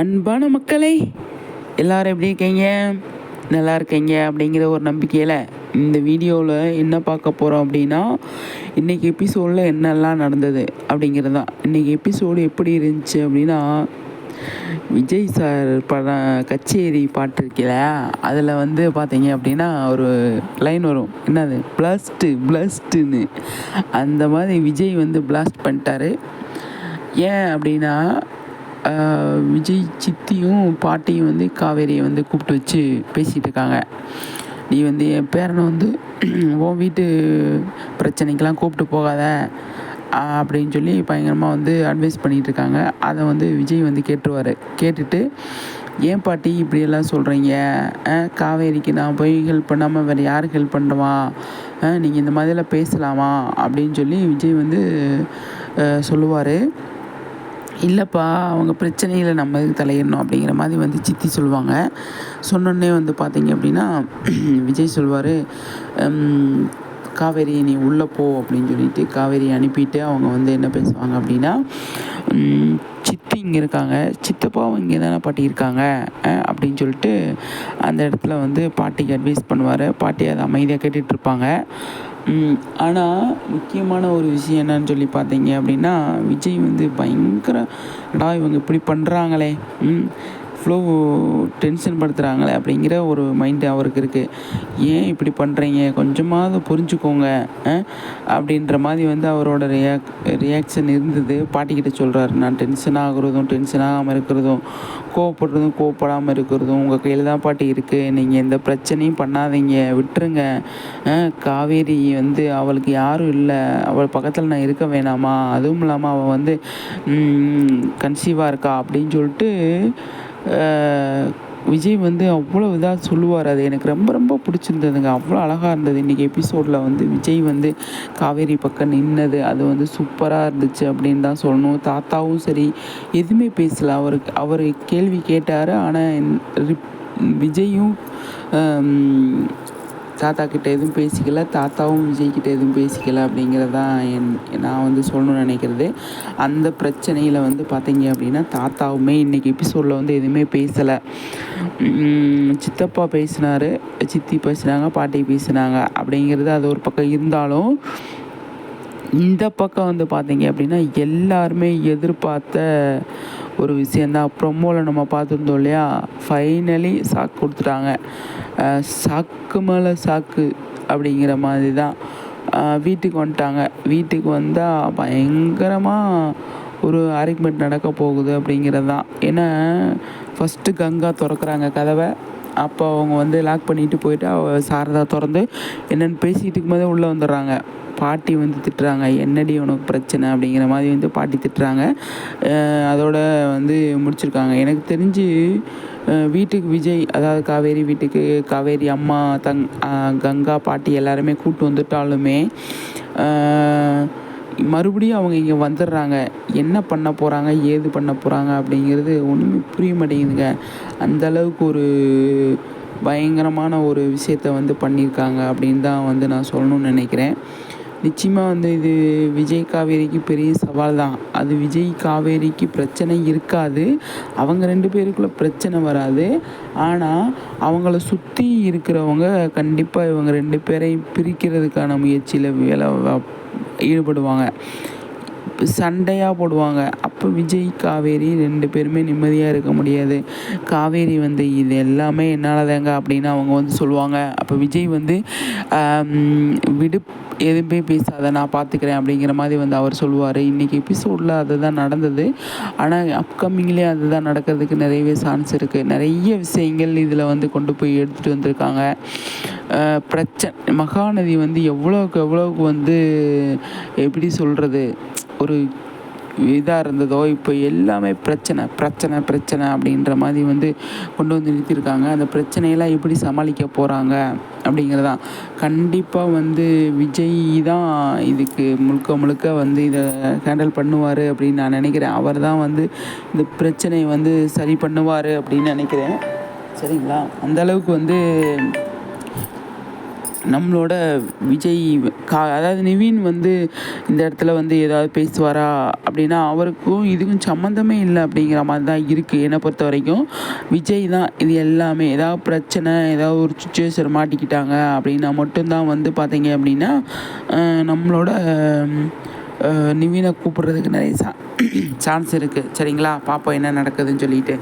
அன்பான மக்களே எல்லாரும் எப்படி இருக்கீங்க? நல்லா இருக்கீங்க அப்படிங்கிற ஒரு நம்பிக்கையில் இந்த வீடியோவில் என்ன பார்க்க போகிறோம் அப்படின்னா இன்றைக்கி எபிசோடில் என்னெல்லாம் நடந்தது அப்படிங்கிறது தான் இன்றைக்கி எபிசோடு எப்படி இருந்துச்சு அப்படின்னா விஜய் சார் படம் கச்சேரி பாட்டு இருக்குல்ல அதில் வந்து பார்த்தீங்க அப்படின்னா ஒரு லைன் வரும். என்னது? பிளாஸ்ட்டு பிளாஸ்ட்டுன்னு அந்த மாதிரி விஜய் வந்து பிளாஸ்ட் பண்ணிட்டாரு. ஏன் அப்படின்னா விஜய் சித்தியும் பாட்டியும் வந்து காவேரியை வந்து கூப்பிட்டு வச்சு பேசிகிட்டு இருக்காங்க. நீ வந்து என் பேரனை வந்து உன் வீட்டு பிரச்சனைக்கெலாம் கூப்பிட்டு போகாத அப்படின்னு சொல்லி பயங்கரமாக வந்து அட்வைஸ் பண்ணிகிட்டு இருக்காங்க. அதை வந்து விஜய் வந்து கேட்டுருவார். கேட்டுட்டு ஏன் பாட்டி இப்படியெல்லாம் சொல்கிறீங்க காவேரிக்கு நான் போய் ஹெல்ப் பண்ணாமல் வேறு யாருக்கு ஹெல்ப் பண்ணுறவா நீங்கள் இந்த மாதிரிலாம் பேசலாமா? அப்படின்னு சொல்லி விஜய் வந்து சொல்லுவார். இல்லைப்பா அவங்க பிரச்சனையில் நம்ம தலையிடணும் அப்படிங்கிற மாதிரி வந்து சித்தி சொல்லுவாங்க. சொன்னோடனே வந்து பார்த்தீங்க அப்படின்னா விஜய் சொல்வார் காவேரி நீ உள்ளே போ அப்படின்னு சொல்லிட்டு காவேரி அனுப்பிட்டு அவங்க வந்து என்ன பேசுவாங்க அப்படின்னா சித்தி இங்கே இருக்காங்க சித்தப்பாவும் இங்கே தானே பாட்டி இருக்காங்க அப்படின்னு சொல்லிட்டு அந்த இடத்துல வந்து பாட்டிக்கு அட்வைஸ் பண்ணுவார். பாட்டி அதை அமைதியாக கேட்டுட்ருப்பாங்க ஆனால் முக்கியமான ஒரு விஷயம் என்னன்னு சொல்லி பார்த்தீங்க அப்படின்னா விஜய் வந்து பயங்கர டா இவங்க இப்படி பண்ணுறாங்களே இவ்வளோ டென்ஷன் படுத்துகிறாங்களே அப்படிங்கிற ஒரு மைண்டு அவருக்கு இருக்குது ஏன் இப்படி பண்ணுறீங்க கொஞ்சமாவது புரிஞ்சுக்கோங்க. அப்படின்ற மாதிரி வந்து அவரோட ரியாக் ரியாக்ஷன் இருந்தது. பாட்டிக்கிட்ட சொல்கிறாரு நான் டென்ஷன் ஆகுறதும் டென்ஷன் ஆகாமல் இருக்கிறதும் கோவப்படுறதும் கோவப்படாமல் இருக்கிறதும் உங்கள் கையில் தான் பாட்டி இருக்குது நீங்கள் எந்த பிரச்சனையும் பண்ணாதீங்க. விட்டுருங்க. காவேரி வந்து அவளுக்கு யாரும் இல்லை. அவள் பக்கத்தில் நான் இருக்க வேணாமா? அதுவும் இல்லாமல் அவள் வந்து கன்சீவாக இருக்கா? அப்படின்னு சொல்லிட்டு விஜய் வந்து அவ்வளோ இதாக சொல்லுவார். அது எனக்கு ரொம்ப ரொம்ப பிடிச்சிருந்ததுங்க. அவ்வளோ அழகாக இருந்தது. இன்றைக்கி எபிசோடில் வந்து விஜய் வந்து காவேரி பக்கம் நின்னது. அது வந்து சூப்பராக இருந்துச்சு அப்படின்னு தான் சொல்லணும். தாத்தாவும் சரி எதுவுமே பேசலை. அவருக்கு அவர் கேள்வி கேட்டார். ஆனால் விஜயும் தாத்தா கிட்ட எதுவும் பேசிக்கல தாத்தாவும் விஜய்கிட்ட எதுவும் பேசிக்கல அப்படிங்கிறதான் என் நான் வந்து சொல்லணும்னு நினைக்கிறது. அந்த பிரச்சனையில் வந்து பார்த்தீங்க அப்படின்னா தாத்தாவுமே இன்றைக்கி எபிசோடில் வந்து எதுவுமே பேசலை. சித்தப்பா பேசினார் சித்தி பேசினாங்க பாட்டி பேசினாங்க அப்படிங்கிறது அது ஒரு பக்கம் இருந்தாலும் இந்த பக்கம் வந்து பார்த்தீங்க அப்படின்னா எல்லாருமே எதிர்பார்த்த ஒரு விஷயந்தான். ப்ரொமோவில் நம்ம பார்த்துருந்தோம் இல்லையா? ஃபைனலி சாக்கு கொடுத்துட்டாங்க. சாக்கு மேலே சாக்கு அப்படிங்கிற மாதிரி தான் வீட்டுக்கு வந்துட்டாங்க. வீட்டுக்கு வந்தால் பயங்கரமாக ஒரு அரேஞ்ச்மெண்ட் நடக்க போகுது அப்படிங்கிறது தான் ஏன்னா ஃபஸ்ட்டு கங்கா திறக்கிறாங்க கதவை. அப்போ அவங்க வந்து லாக் பண்ணிட்டு போயிட்டு அவள் சாரதா திறந்து என்னென்னு பேசிகிட்டு இருக்கும்போதே உள்ளே வந்துடுறாங்க. பாட்டி வந்து திட்டுறாங்க என்னடி உனக்கு பிரச்சனை? அப்படிங்கிற மாதிரி வந்து பாட்டி திட்டுறாங்க. அதோட வந்து முடிச்சிருக்காங்க. எனக்கு தெரிஞ்சு வீட்டுக்கு விஜய் அதாவது காவேரி வீட்டுக்கு காவேரி அம்மா தங் கங்கா பாட்டி எல்லாருமே கூப்பிட்டு வந்துட்டாலுமே மறுபடியும் அவங்க இங்கே வந்துடுறாங்க. என்ன பண்ண போகிறாங்க ஏது பண்ண போகிறாங்க அப்படிங்கிறது ஒன்றுமே புரிய மாட்டேங்குதுங்க. அந்தளவுக்கு ஒரு பயங்கரமான ஒரு விஷயத்த வந்து பண்ணியிருக்காங்க அப்படின்னு தான் வந்து நான் சொல்லணும்னு நினைக்கிறேன். நிச்சயமாக வந்து இது விஜய் காவேரிக்கு பெரிய சவால் தான். அது விஜய் காவேரிக்கு பிரச்சனை இருக்காது. அவங்க ரெண்டு பேருக்குள்ளே பிரச்சனை வராது. ஆனால் அவங்கள சுற்றி இருக்கிறவங்க கண்டிப்பாக இவங்க ரெண்டு பேரையும் பிரிக்கிறதுக்கான முயற்சியில் வேலை ஈடுபடுவாங்க. சண்டையாக போடுவாங்க. அப்போ விஜய் காவேரி ரெண்டு பேருமே நிம்மதியாக இருக்க முடியாது. காவேரி வந்து இது எல்லாமே என்னால் தாங்க அப்படின்னு அவங்க வந்து சொல்லுவாங்க. அப்போ விஜய் வந்து விடு எதுவுமே பேசாத நான் பார்த்துக்கிறேன் அப்படிங்கிற மாதிரி வந்து அவர் சொல்லுவார். இன்றைக்கி எபிசோடில் அதுதான் நடந்தது. ஆனால் அப்கமிங்லேயே அதுதான் நடக்கிறதுக்கு நிறையவே சான்ஸ் இருக்குது நிறைய விஷயங்கள் இதில் வந்து கொண்டு போய் எடுத்துகிட்டு வந்திருக்காங்க. பிரச்சனை மகாநதி வந்து எவ்வளோக்கு எவ்வளோக்கு வந்து எப்படி சொல்கிறது ஒரு இதாக இருந்ததோ இப்போ எல்லாமே பிரச்சனை பிரச்சனை பிரச்சனை அப்படின்ற மாதிரி வந்து கொண்டு வந்து நிறுத்தியிருக்காங்க. அந்த பிரச்சனையெல்லாம் எப்படி சமாளிக்க போகிறாங்க அப்படிங்கிறதான் கண்டிப்பாக வந்து விஜய் தான் இதுக்கு முழுக்க முழுக்க வந்து இதை ஹேண்டில் பண்ணுவார் அப்படின்னு நான் நினைக்கிறேன். அவர் தான் வந்து இந்த பிரச்சனையை வந்து சரி பண்ணுவார் அப்படின்னு நினைக்கிறேன். சரிங்களா? அந்தளவுக்கு வந்து நம்மளோட விஜய் கா அதாவது நிவின் வந்து இந்த இடத்துல வந்து ஏதாவது பேசுவாரா அப்படின்னா அவருக்கும் இதுக்கும் சம்மந்தமே இல்லை அப்படிங்கிற மாதிரி தான் இருக்குது என்னை பொறுத்த வரைக்கும். விஜய் தான் இது எல்லாமே. ஏதாவது பிரச்சனை ஏதாவது ஒரு சுச்சுவேஷன் மாட்டிக்கிட்டாங்க அப்படின்னா மட்டும்தான் வந்து பார்த்தீங்க அப்படின்னா நம்மளோட நிவினை கூப்பிட்றதுக்கு நிறைய சா சான்ஸ் இருக்குது சரிங்களா? பார்ப்போம் என்ன நடக்குதுன்னு சொல்லிட்டு.